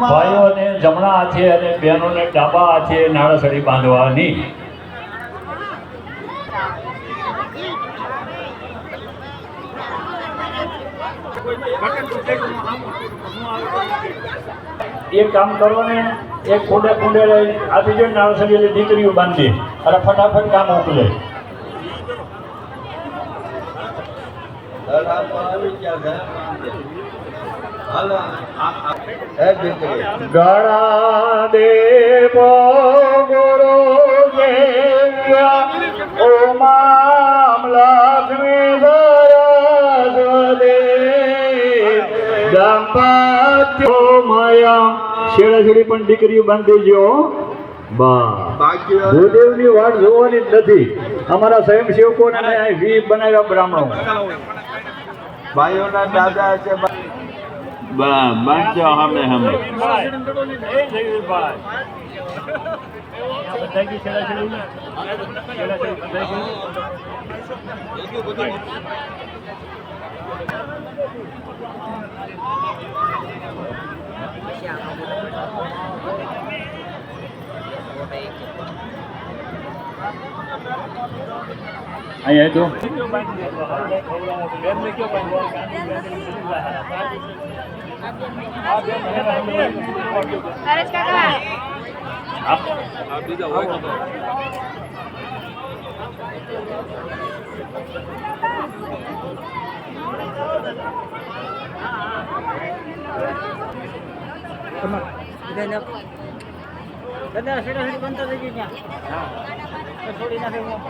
ભાઈઓને જમણા હાથે અને બહેનોને ડાબા હાથે નાળસળી બાંધવાની. એક કામ કરો ને એક કુંડે કુંડે રહી આપી જો નાળસળી એટલે દીકરીઓ બાંધી અને ફટાફટ કામ મોકલે ગળા દેવો ગુરુ દેવ્યા ઓમામ દંપત્યો મયમ છેડા છેડી પણ દીકરીઓ બાંધી જો બા ભૂદેવની વાટ જોવાની જ નથી. અમારા સ્વયંસેવકોને વી બનાવ્યા બ્રાહ્મણો. ભાઈઓના દાદા છે બાંધજો હમે હમે. અહીંયા તો નરેશ કાકા બધા સીધા સીધી બનતા થઈ ગઈ ત્યાં છોડી નાખે હું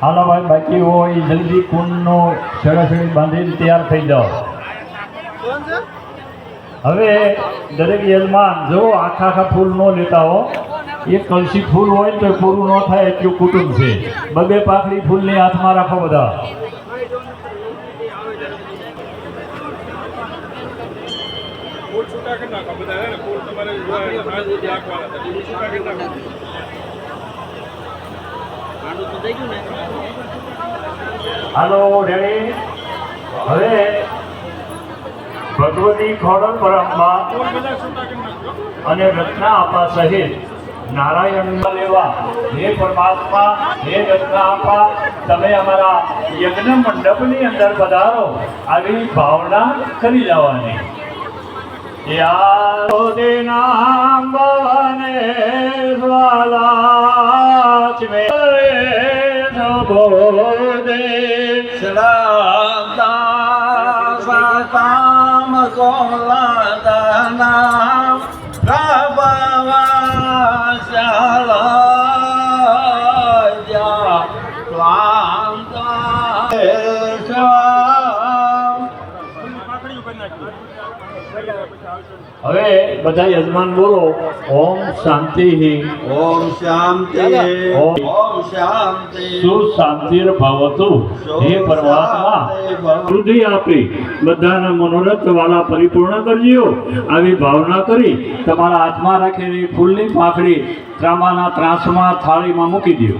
હાલો ભાઈ બાકી હોય જલ્દી કુંડનો છેડાછેડી બાંધીને તૈયાર થઈ જાઓ હવે દરેક યજમાન જો આખા આખા ફૂલ ન લેતા હો એક કલસી ફૂલ હોય તો પૂરું ન થાય એટલું કુટુંબ છે. બબે પાખડી ફૂલની હાથમાં રાખો બધા. હાલો રેડી હવે ભગવતી ખોડલ અને રત્ના આપા સહિત નારાયણ લેવા. હે પરમાત્મા, હે રત્ના આપા, તમે અમારા યજ્ઞ મંડપની અંદર પધારો. આવી ભાવના કરી જવાની યાદે દેનામ ભવને સ્વાલાચમે ભો સદામ মাওলানা હવે બધા યજમાન બોલો ઓમ શાંતિ ઓમ શાંતિ. ઓમ શાંતિ. સુશાંતિર ભવતુ હે પરમાત્મા. વૃદ્ધિ આપી. બધાના મનોરથ વાલા પરિપૂર્ણ કરજો. આવી ભાવના કરી તમારા હાથમાં રાખેલી ફૂલની પાખડી ત્રામાના ત્રાસમાં થાળીમાં મૂકી દો.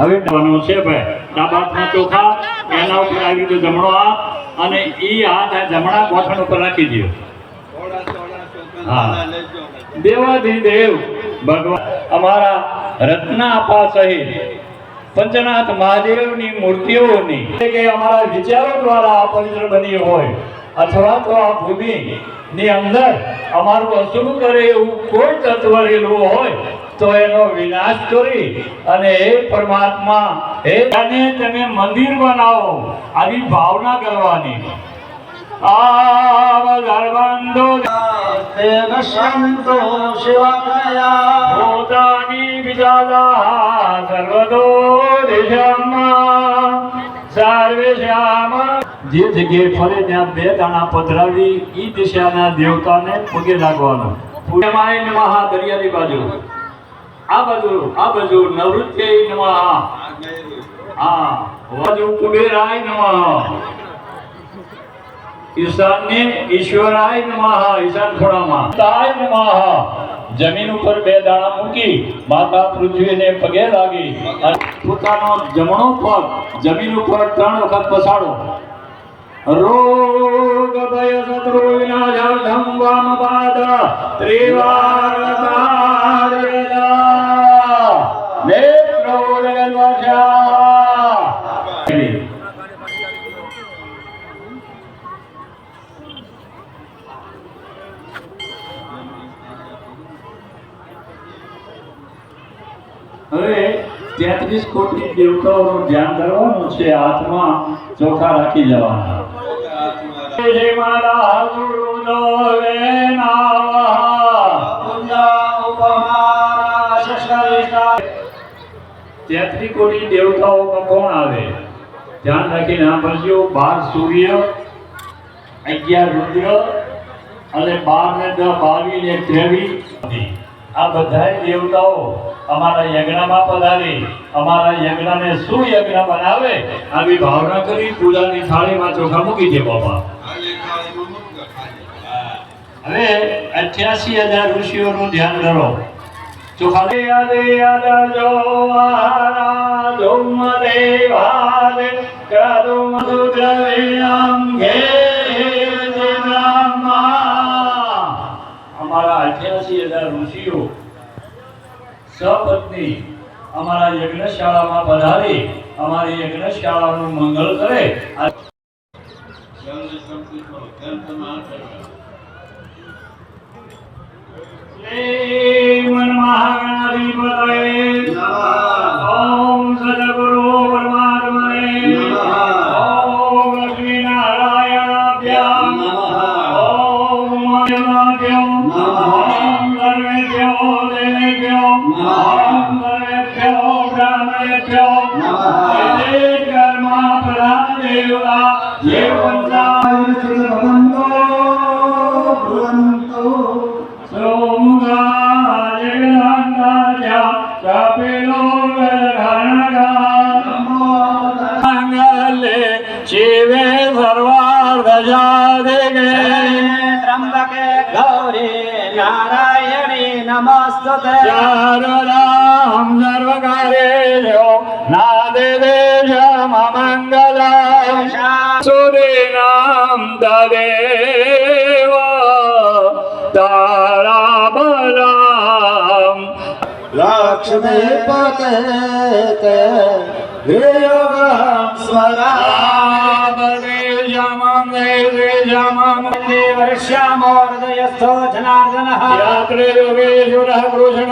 હવે ડાબવાનો છે ભાઈ. ડાબા ચોખા એના ઉપર આવી રીતે જમણો હાથ અને એ હાથ આ જમણા ગોઠણ ઉપર રાખી દો. દેવાધિદેવ ભગવાન. અમારા રત્નાપા સહિત પંચનાથ મહાદેવની મૂર્તિઓની કે અમારા વિચારો દ્વારા આ પવિત્ર બની હોય અથવા તો આ ભૂમિ ની અંદર અમારું અશુભ કરે એવું કોઈ તત્વ રહેલું હોય તો એનો વિનાશ કરી અને એ પરમાત્મા એ તમે મંદિર બનાવો, આવી ભાવના કરવાની. આ तेन सन्तो शिवकया ભૂતાની વિજાદા સર્વતો દિશામાં સર્વે શ્યામ જે જગ્યાએ ફરે ત્યાં બે દાણા પધરાવી ઈ દિશાના દેવતાને પગે લાગવાનો પૂર્ણમાય નમઃ દરિયાની બાજુ આ બાજુ આ બાજુ નવૃત્ય નમઃ હા બાજુ કુબેરાય નમઃ ઈશાન્ય ઈશ્વરાય નમઃ, ઈશાન ખૂણામાં તાય નમઃ. જમીન ઉપર બે દાણા મૂકી માતા પૃથ્વીને પગે લાગી. પોતાનો જમણો પગ જમીન ઉપર ત્રણ વખત પસાડો. રોગ, ભય, શત્રુ, વિનાશ ધમ વામ પાદ ત્રિવાર તેત્રીસ કોટી દેવતાઓનું ધ્યાન કરવાનું છે, હાથમાં ચોખા રાખી જવાના તેત્રી કોટી દેવતાઓમાં કોણ આવે? ધ્યાન રાખીને સાંભળજો બાર સૂર્ય, અગિયાર રુદ્ર અને બાર ને દસ બાવીસ ને ત્રેવીસ. આ બધા દેવતાઓ અમારા યજ્ઞમાં પધારી, અમારા યજ્ઞને શું યજ્ઞ બનાવે, આવી ભાવના કરી પૂજાની થાળીમાં ચોખા મૂકી દે બાબા હવે અઠ્યાસી હજાર ઋષિઓનું ધ્યાન કરો. ચોખા યાદે યાદ જો, આહારા ધુમ દેવાદે ઘે અમારા અઠ્યાસી હજાર ઋષિઓ સપત્ની અમારા યજ્ઞશાળામાં પધારી અમારી યજ્ઞશાળાનું મંગળ કરે. મન મહાગણાધિપતયે नमस्तुते शारदां सर्वकारेषु नादिदेशममङ्गलं सुरीणां तदेव ताराबलां लक्ष्मीपते ते योगं स्वरामने श्यामो हृदयस्थो जनार्दनः रात्रे योगेश्वरः कृष्ण